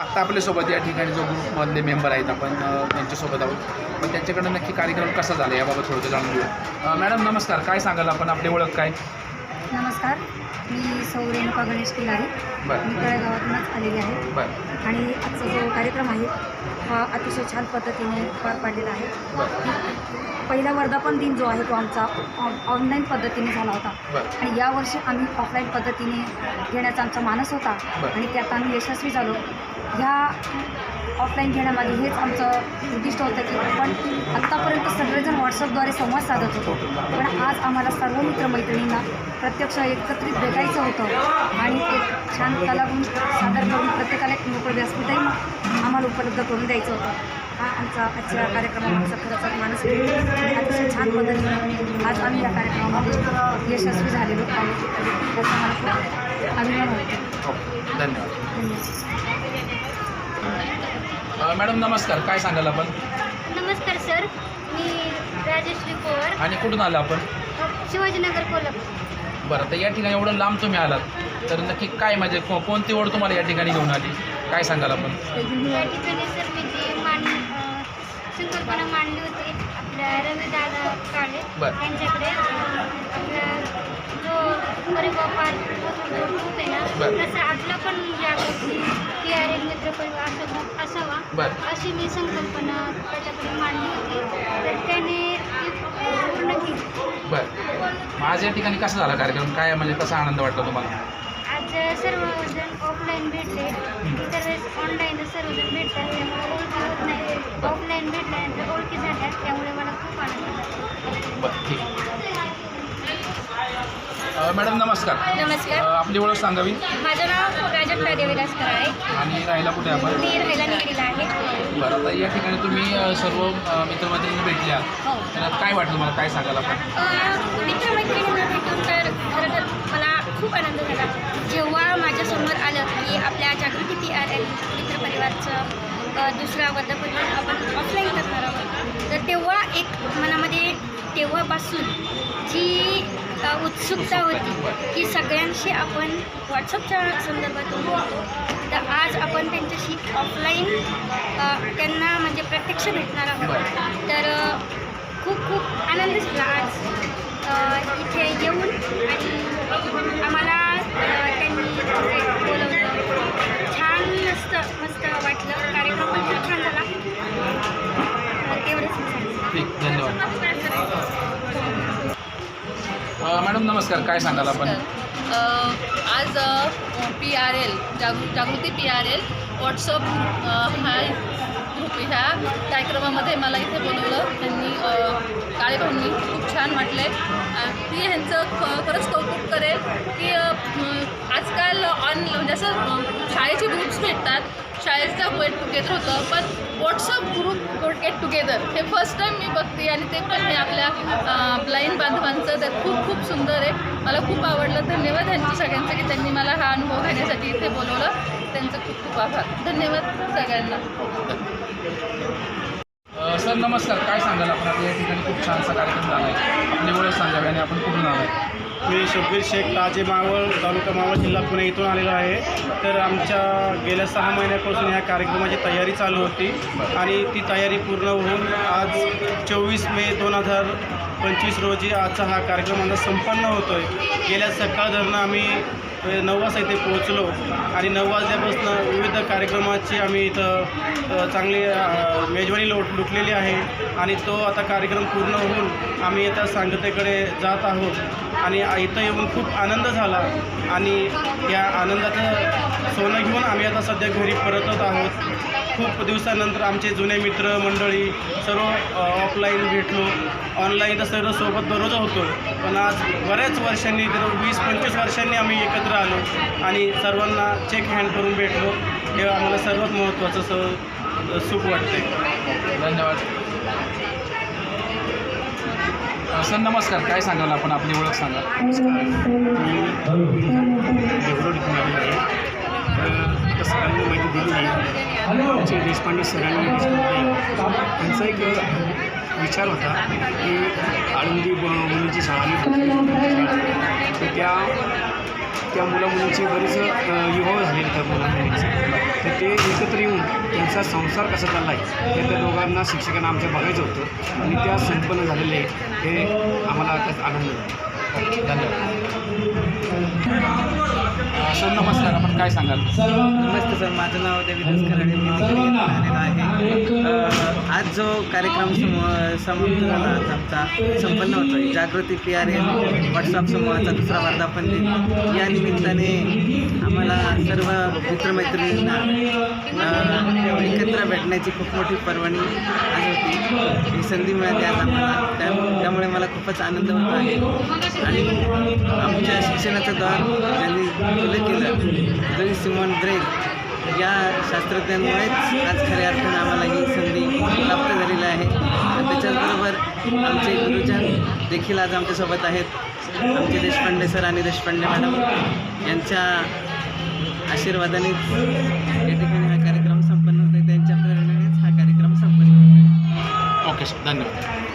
आत्ता आपल्यासोबत या ठिकाणी जो ग्रुपमधले मेंबर आहेत आपण त्यांच्यासोबत आहोत. पण त्यांच्याकडे नक्की कार्यक्रम कसा झाला याबाबत थोडं जाणून घेऊ मॅडम नमस्कार. काय सांगाल आपण? आपली ओळख काय? नमस्कार. मी सौ रेणुका गणेश किल्लारी मी तळेगावातूनच आलेली आहे. आणि आजचा जो कार्यक्रम आहे हा अतिशय छान पद्धतीने पार पाडलेला आहे. पहिला वर्धापन दिन जो आहे तो आमचा ऑनलाईन पद्धतीने झाला होता. आणि यावर्षी आम्ही ऑफलाईन पद्धतीने घेण्याचा आमचा मानस होता. आणि त्यात आम्ही यशस्वी झालो. ह्या ऑफलाईन घेण्यामागे हेच आमचं उद्दिष्ट होतं की आपण आत्तापर्यंत सगळेजण व्हॉट्सअपद्वारे संवाद साधत होतो. पण आज आम्हाला सर्व मित्रमैत्रिणींना प्रत्यक्ष एकत्रित भेटायचं होतं आणि एक छान कलागुण सादर करून प्रत्येकाला एक मोकळं व्यासपीठही आम्हाला उपलब्ध करून द्यायचं होतं. हा आमचा आजच्या कार्यक्रमामागचा खरंच. आणि अतिशय छान पद्धतीने आज आम्ही या कार्यक्रमामध्ये यशस्वी झालेलो आहोत. त्याचा मला खूप अभिमान वाटतो. हो धन्यवाद. मॅडम नमस्कार. काय सांगाल आपण? नमस्कार सर. मी राजश्री पवार आणि कुठून आलं आपण? शिवाजीनगर कोल्हापूर. बरं तर या ठिकाणी एवढं लांब तुम्ही आलात. तर नक्की काय म्हणजे को कोणती ओढ तुम्हाला या ठिकाणी घेऊन आली? काय सांगाल आपण? या ठिकाणी सर मी जी मान अं, संकल्पना मांडली होती आपल्या रविदादा काळे बरं. यांच्याकडे. परिवार आहे ना. तसं आपला पण एल मित्र परिवार असावा अशी मी संकल्पना त्याच्याकडे मांडली होती. तर त्याने पूर्ण केली. आज या ठिकाणी कसा झाला कार्यक्रम? काय म्हणजे कसा आनंद वाटला तुम्हाला? आज सर्वजण ऑफलाईन भेटले. इतर वेळेस ऑनलाईन सर्वजण भेटतात त्यामुळे ओळखी होत नाही. ऑफलाईन भेटल्यानंतर ओळखी झाल्या त्यामुळे मला खूप आनंद झाला बरं ठीक अ, मॅडम नमस्कार. नमस्कार. आपली ओळख सांगावी. माझं नाव प्राजक्ता देवीदास आहे. आणि राहायला कुठे आपण? मी राहायला निगडीला आहे. बरं आता या ठिकाणी तुम्ही सर्व मित्रमैत्रिणी भेटल्या. हो. तर काय वाटलं मला काय सांगाल आपण? मित्रमैत्रिणींना भेटून तर खरं तर मला खूप आनंद झाला. जेव्हा माझ्यासमोर आलं की आपल्या जागृती पी आर एल मित्रपरिवारचं दुसरा वर्धापन दिन आपण ऑफलाईन करणार आहोत तर तेव्हा एक मनामध्ये तेव्हापासून जी उत्सुकता होती की सगळ्यांशी आपण व्हॉट्सअपच्या संदर्भात बोलतो तर आज आपण त्यांच्याशी ऑफलाईन त्यांना म्हणजे प्रत्यक्ष भेटणार आहोत. तर खूप खूप आनंद झाला आज इथे येऊन आणि मॅडम नमस्कार. काय सांगाल आपण? आज P R L Jagru Jagruti P R L WhatsApp uh, हा ग्रुप ह्या कार्यक्रमामध्ये मला इथे बोलवलं. त्यांनी काळेभाऊंनी खूप छान वाटले. ती ह्यांचं ख खरंच कौतुक करेल की आजकाल ऑन म्हणजे असं शाळेचे ग्रुप्स भेटतात. शाळेचं गेट टुगेदर होतं. पण व्हॉट्सअप ग्रुप गेट टुगेदर हे फर्स्ट टाईम मी बघते आणि ते पण हे आपल्या ब्लाईंड बांधवांचं तर खूप खूप सुंदर आहे. मला खूप आवडलं. धन्यवाद त्यांचं सगळ्यांचं की त्यांनी मला हा अनुभव घेण्यासाठी इथे बोलवलं. त्यांचं खूप खूप आभार. धन्यवाद सगळ्यांना. सर नमस्कार. काय सांगाल? आपण आपल्या ठिकाणी खूप छानसा कार्यक्रम झाला आहे आपली ओळख सांगावी आणि आपण कुठून आलो आहे मी शब्बीर शेख ताजे मावळ तालुका मावळ जिल्हा पुणे इथून आलेलो आहे. तर आमच्या गेल्या सहा महिन्यापासून ह्या कार्यक्रमाची तयारी चालू होती आणि ती तयारी पूर्ण होऊन आज चोवीस मे दोन हजार पंचवीस रोजी आजचा हा कार्यक्रम आमचा संपन्न होतो आहे गेल्या सकाळ धरणं आम्ही नऊ वाजता इथे पोहोचलो आणि नऊ वाजल्यापासून विविध कार्यक्रमाची आम्ही इथं चांगली मेजवानी लोट लुटलेली आहे. आणि तो आता कार्यक्रम पूर्ण होऊन आम्ही आता सांगतेकडे जात आहोत. आणि इथं येऊन खूप आनंद झाला. आणि या आनंदाचं सोनं घेऊन आम्ही आता सध्या घरी परतत आहोत. खूप दिवसानंतर आमचे जुने मित्र मंडळी सर्व ऑफलाईन भेटलो. ऑनलाईन तर सर्व सोबत दररोज होतो. पण आज बऱ्याच वर्षांनी तर वीस पंचवीस वर्षांनी आम्ही एकत्र आलो आणि सर्वांना चेक हँड करून भेटलो. हे आम्हाला सर्वात महत्त्वाचं स सुख वाटते धन्यवाद. सर नमस्कार. काय सांगाल आपण? आपली ओळख सांगा. आता सरांनी माहिती दिली आहे. आमचे देशपांडे सरांनी त्यांचा एक विचार होता की आळंदी ब- मुलींची शाळा तर त्या त्या मुलामुलींचे बरेच युवा झालेले त्या मुलामुलींचे. तर ते एकत्र येऊन त्यांचा संसार कसा चालला आहे हे त्या दोघांना शिक्षकांना आमच्या बघायचं होतं. आणि त्या संपन्न झालेले हे आम्हाला त्यात आनंद झाला. धन्यवाद. सर नमस्कार आपण काय सांगाल? नमस्ते सर माझं नाव देवीदास कराडे मी आहे. आज जो कार्यक्रम सम समाप्त झाला आज आमचा संपन्न होतो Jagruti P R M WhatsApp समूहाचा दुसरा वर्धापन दिन या निमित्ताने आम्हाला सर्व मित्रमैत्रिणींना एकत्र भेटण्याची खूप मोठी पर्वणी आज होती. ही संधी मिळाली आज आम्हाला. त्यामुळे मला खूपच आनंद होत आहे. आणि आमच्या शिक्षणाचा दौर त्यांनी केलं. तरी सिमॉन ब्रेक या शास्त्रज्ञांमुळेच आज खऱ्या अर्थानं आम्हाला ही संधी प्राप्त झालेली आहे. त्याच्याचबरोबर आमचे गुरुजन देखील आज आमच्यासोबत आहेत. आमचे देशपांडे सर आणि देशपांडे मॅडम यांच्या आशीर्वादाने या ठिकाणी हा कार्यक्रम संपन्न होतो त्यांच्या प्रेरणेनेच हा कार्यक्रम संपन्न होतो ओके सर धन्यवाद.